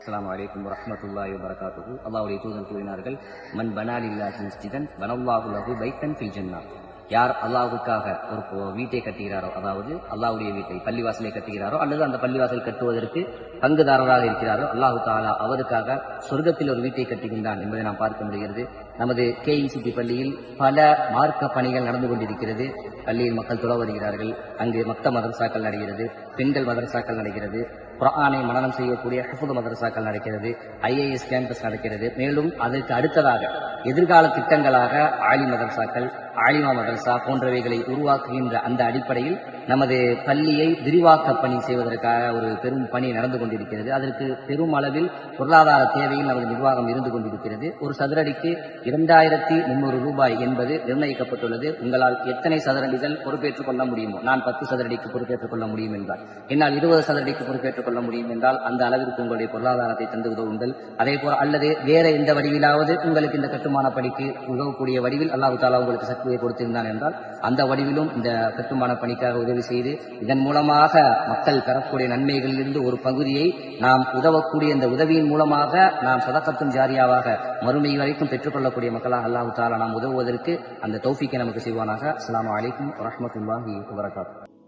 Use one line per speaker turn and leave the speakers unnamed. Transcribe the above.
அஸ்லாம் வலைக்கம் வரஹ்மத்துல்லாஹி வபரகாத்துஹு அல்லாஹ்வுடைய தூதன் கூறினார்கள் மன் பனாலில்லாஹி மஸ்ஜிதன் பனல்லாஹு லஹு பைத்தன் ஃபில் ஜன்னah யார் அல்லாஹுக்காக ஒரு வீட்டை கட்டுகிறாரோ அதாவது அல்லாஹுடைய வீட்டை பள்ளிவாசலை கட்டுகிறாரோ அல்லது அந்த பள்ளிவாசல் கட்டுவதற்கு பங்குதாரராக இருக்கிறாரோ அல்லாஹு தாலா அவருக்காக சொர்க்கத்தில் ஒரு வீட்டை கட்டுகின்றான் என்பதை நாம் பார்க்க முடிகிறது நமது கேஇசிபி பள்ளியில் பல மார்க்க பணிகள் நடந்து கொண்டிருக்கிறது பள்ளியில் மக்கள் தொழ வருகிறார்கள் அங்கு மொத்த மதரசாக்கள் நடக்கிறது பெண்கள் மதரசாக்கள் நடக்கிறது குரானை மனநம் செய்யக்கூடிய ஹஃபுது மதரசாக்கள் நடக்கிறது ஐஏஎஸ் கேம்பஸ் நடக்கிறது. மேலும் அதற்கு அடுத்ததாக எதிர்கால திட்டங்களாக ஆலி மதரசாக்கள் ஆலிமா மதரசா போன்றவைகளை உருவாக்குகின்ற அந்த அடிப்படையில் நமது பள்ளியை விரிவாக்க பணி செய்வதற்காக ஒரு பெரும் பணி நடந்து கொண்டிருக்கிறது. அதற்கு பெரும் அளவில் பொருளாதார தேவையில் நமது நிர்வாகம் இருந்து கொண்டிருக்கிறது. ஒரு சதுரடிக்கு இரண்டாயிரத்தி முன்னூறு ரூபாய் என்பது நிர்ணயிக்கப்பட்டுள்ளது. உங்களால் எத்தனை சதுரடிகள் பொறுப்பேற்றுக் கொள்ள முடியுமோ நான் பத்து சதுரடிக்கு பொறுப்பேற்றுக் கொள்ள முடியும் என்றார் என்னால் இருபது சதுரடிக்கு பொறுப்பேற்றுக் கொள்ள முடியும் என்றால் அந்த அளவிற்கு உங்களுடைய பொருளாதாரத்தை தந்து உதவுங்கள். அதே போல அல்லது வேற எந்த வடிவிலாவது உங்களுக்கு இந்த கட்டுமான பணிக்கு உதவக்கூடிய வடிவில் அல்லாஹ் தாலா உங்களுக்கு சக்தியை கொடுத்திருந்தான் என்றால் அந்த வடிவிலும் இந்த கட்டுமான பணிக்காக உதவி செய்து இதன் மூலமாக மக்கள் பெறக்கூடிய நன்மைகளிலிருந்து ஒரு பகுதியை நாம் உதவக்கூடிய இந்த உதவியின் மூலமாக நாம் சதக்கத்தும் ஜாரியாவாக மறுமை வரைக்கும் பெற்றுக்கொள்ளக்கூடிய மக்களாக அல்லாஹ் தாலா நாம் உதவுவதற்கு அந்த தௌஃபிக்கை நமக்கு செய்வானாக. அஸ்லாம் அலைக்கும் வரமத்துல்லாஹி வரகாத்து